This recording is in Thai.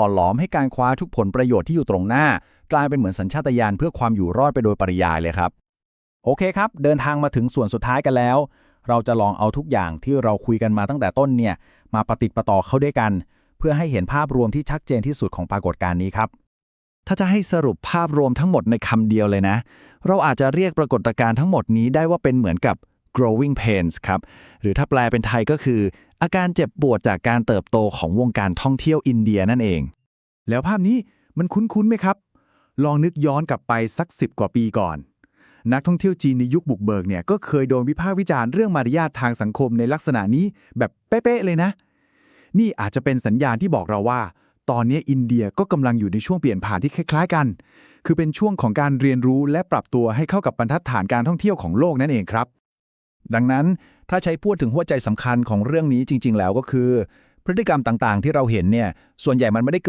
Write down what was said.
่อหลอมให้การคว้าทุกผลประโยชน์ที่อยู่ตรงหน้า กลายเป็นเหมือนสัญชาตญาณเพื่อความอยู่รอดไปโดยปริยายเลยครับ โอเคครับ เดินทางมาถึงส่วนสุดท้ายกันแล้ว เราจะลองเอาทุกอย่างที่เราคุยกันมาตั้งแต่ต้นเนี่ยมาประติดประต่อเข้าด้วยกัน เพื่อให้เห็นภาพรวมที่ชัดเจนที่สุดของปรากฏการณ์นี้ครับถ้าจะให้สรุปภาพรวมทั้งหมดในคำเดียวเลยนะ เราอาจจะเรียกปรากฏการณ์ทั้งหมดนี้ได้ว่าเป็นเหมือนกับ growing pains ครับ หรือถ้าแปลเป็นไทยก็คือ อาการเจ็บปวดจากการเติบโตของวงการท่องเที่ยวอินเดียนั่นเอง แล้วภาพนี้มันคุ้นๆไหมครับ ลองนึกย้อนกลับไปสักสิบกว่าปีก่อน นักท่องเที่ยวจีนในยุคบุกเบิกเนี่ยก็เคยโดนวิพากษ์วิจารณ์เรื่องมารยาททางสังคมในลักษณะนี้แบบเป๊ะๆเลยนะ นี่อาจจะเป็นสัญญาณที่บอกเราว่า ตอนนี้อินเดียก็กำลังอยู่ในช่วงเปลี่ยนผ่านที่คล้าย ๆ กัน คือเป็นช่วงของการเรียนรู้และปรับตัวให้เข้ากับบรรทัดฐานการท่องเที่ยวของโลกนั่นเองครับ ดังนั้นถ้าใช้พูดถึงหัวใจสำคัญของเรื่องนี้จริง ๆ แล้วก็คือ พฤติกรรมต่างๆ ที่เราเห็นเนี่ยส่วนใหญ่มันไม่ได้เกิด